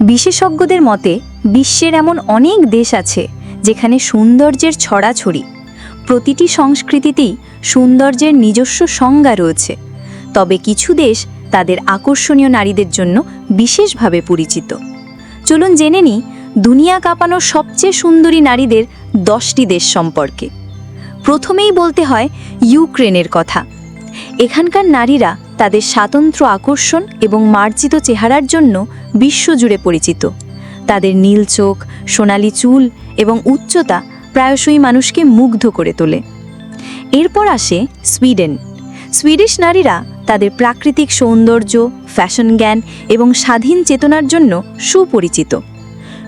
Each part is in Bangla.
বিশেষজ্ঞদের মতে, বিশ্বের এমন অনেক দেশ আছে যেখানে সৌন্দর্যের ছড়াছড়ি। প্রতিটি সংস্কৃতিতেই সৌন্দর্যের নিজস্ব সংজ্ঞা রয়েছে। তবে কিছু দেশ তাদের আকর্ষণীয় নারীদের জন্য বিশেষভাবে পরিচিত। চলুন জেনে নিই, দুনিয়া কাঁপানো সবচেয়ে সুন্দরী নারীদের দশটি দেশ সম্পর্কে। প্রথমেই বলতে হয় ইউক্রেনের কথা। এখানকার নারীরা তাদের স্বাতন্ত্র্য আকর্ষণ এবং মার্জিত চেহারার জন্য বিশ্বজুড়ে পরিচিত। তাদের নীল চোখ, সোনালি চুল এবং উচ্চতা প্রায়শই মানুষকে মুগ্ধ করে তোলে। এরপর আসে সুইডেন। সুইডিশ নারীরা তাদের প্রাকৃতিক সৌন্দর্য, ফ্যাশন জ্ঞান এবং স্বাধীন চেতনার জন্য সুপরিচিত।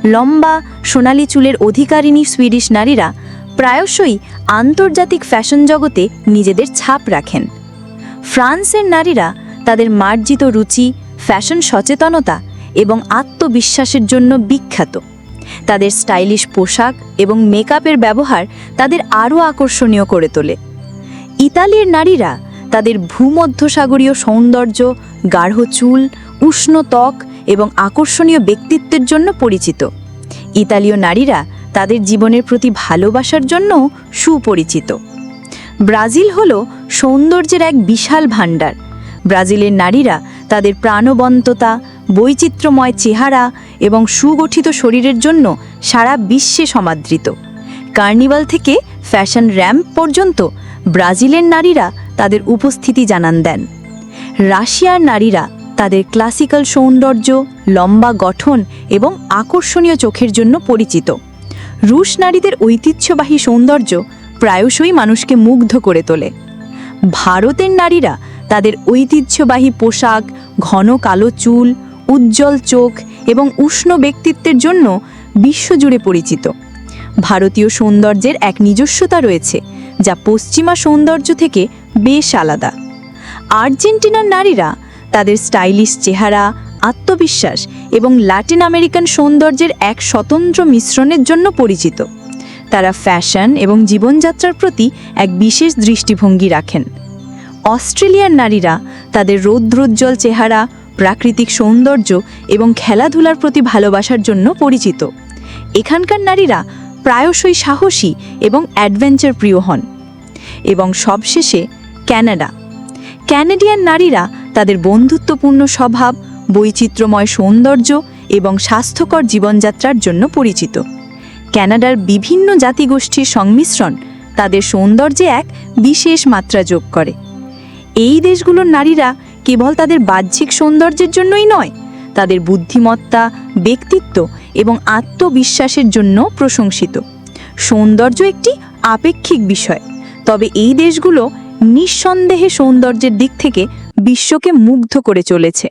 লম্বা, সোনালি চুলের অধিকারিণী সুইডিশ নারীরা প্রায়শই আন্তর্জাতিক ফ্যাশন জগতে নিজেদের ছাপ রাখেন। ফ্রান্সের নারীরা তাদের মার্জিত রুচি, ফ্যাশন সচেতনতা এবং আত্মবিশ্বাসের জন্য বিখ্যাত। তাদের স্টাইলিশ পোশাক এবং মেকআপের ব্যবহার তাদের আরও আকর্ষণীয় করে তোলে। ইতালির নারীরা তাদের ভূমধ্যসাগরীয় সৌন্দর্য, গাঢ় চুল, উষ্ণ ত্বক এবং আকর্ষণীয় ব্যক্তিত্বের জন্য পরিচিত। ইতালীয় নারীরা তাদের জীবনের প্রতি ভালোবাসার জন্য সুপরিচিত। ব্রাজিল হল সৌন্দর্যের এক বিশাল ভাণ্ডার। ব্রাজিলের নারীরা তাদের প্রাণবন্ততা, বৈচিত্র্যময় চেহারা এবং সুগঠিত শরীরের জন্য সারা বিশ্বে সমাদৃত। কার্নিভাল থেকে ফ্যাশন র্যাম্প পর্যন্ত ব্রাজিলের নারীরা তাদের উপস্থিতি জানান দেন। রাশিয়ার নারীরা তাদের ক্লাসিক্যাল সৌন্দর্য, লম্বা গঠন এবং আকর্ষণীয় চোখের জন্য পরিচিত। রুশ নারীদের ঐতিহ্যবাহী সৌন্দর্য প্রায়শই মানুষকে মুগ্ধ করে তোলে। ভারতের নারীরা তাদের ঐতিহ্যবাহী পোশাক, ঘন কালো চুল, উজ্জ্বল চোখ এবং উষ্ণ ব্যক্তিত্বের জন্য বিশ্বজুড়ে পরিচিত। ভারতীয় সৌন্দর্যের এক নিজস্বতা রয়েছে, যা পশ্চিমা সৌন্দর্য থেকে বেশ আলাদা। আর্জেন্টিনার নারীরা তাদের স্টাইলিশ চেহারা, আত্মবিশ্বাস এবং ল্যাটিন আমেরিকান সৌন্দর্যের এক স্বতন্ত্র মিশ্রণের জন্য পরিচিত। তারা ফ্যাশন এবং জীবনযাত্রার প্রতি এক বিশেষ দৃষ্টিভঙ্গি রাখেন। অস্ট্রেলিয়ার নারীরা তাদের রৌদ্রোজ্জ্বল চেহারা, প্রাকৃতিক সৌন্দর্য এবং খেলাধুলার প্রতি ভালোবাসার জন্য পরিচিত। এখানকার নারীরা প্রায়শই সাহসী এবং অ্যাডভেঞ্চার প্রিয় হন। এবং সবশেষে ক্যানাডা। ক্যানাডিয়ান নারীরা তাদের বন্ধুত্বপূর্ণ স্বভাব, বৈচিত্র্যময় সৌন্দর্য এবং স্বাস্থ্যকর জীবনযাত্রার জন্য পরিচিত। ক্যানাডার বিভিন্ন জাতিগোষ্ঠীর সংমিশ্রণ তাদের সৌন্দর্যে এক বিশেষ মাত্রা যোগ করে। এই দেশগুলোর নারীরা কেবল তাদের বাহ্যিক সৌন্দর্যের জন্যই নয়, তাদের বুদ্ধিমত্তা, ব্যক্তিত্ব এবং আত্মবিশ্বাসের জন্য প্রশংসিত। সৌন্দর্য একটি আপেক্ষিক বিষয়, তবে এই দেশগুলো নিঃসন্দেহে সৌন্দর্যের দিক থেকে বিশ্বকে মুগ্ধ করে চলেছে।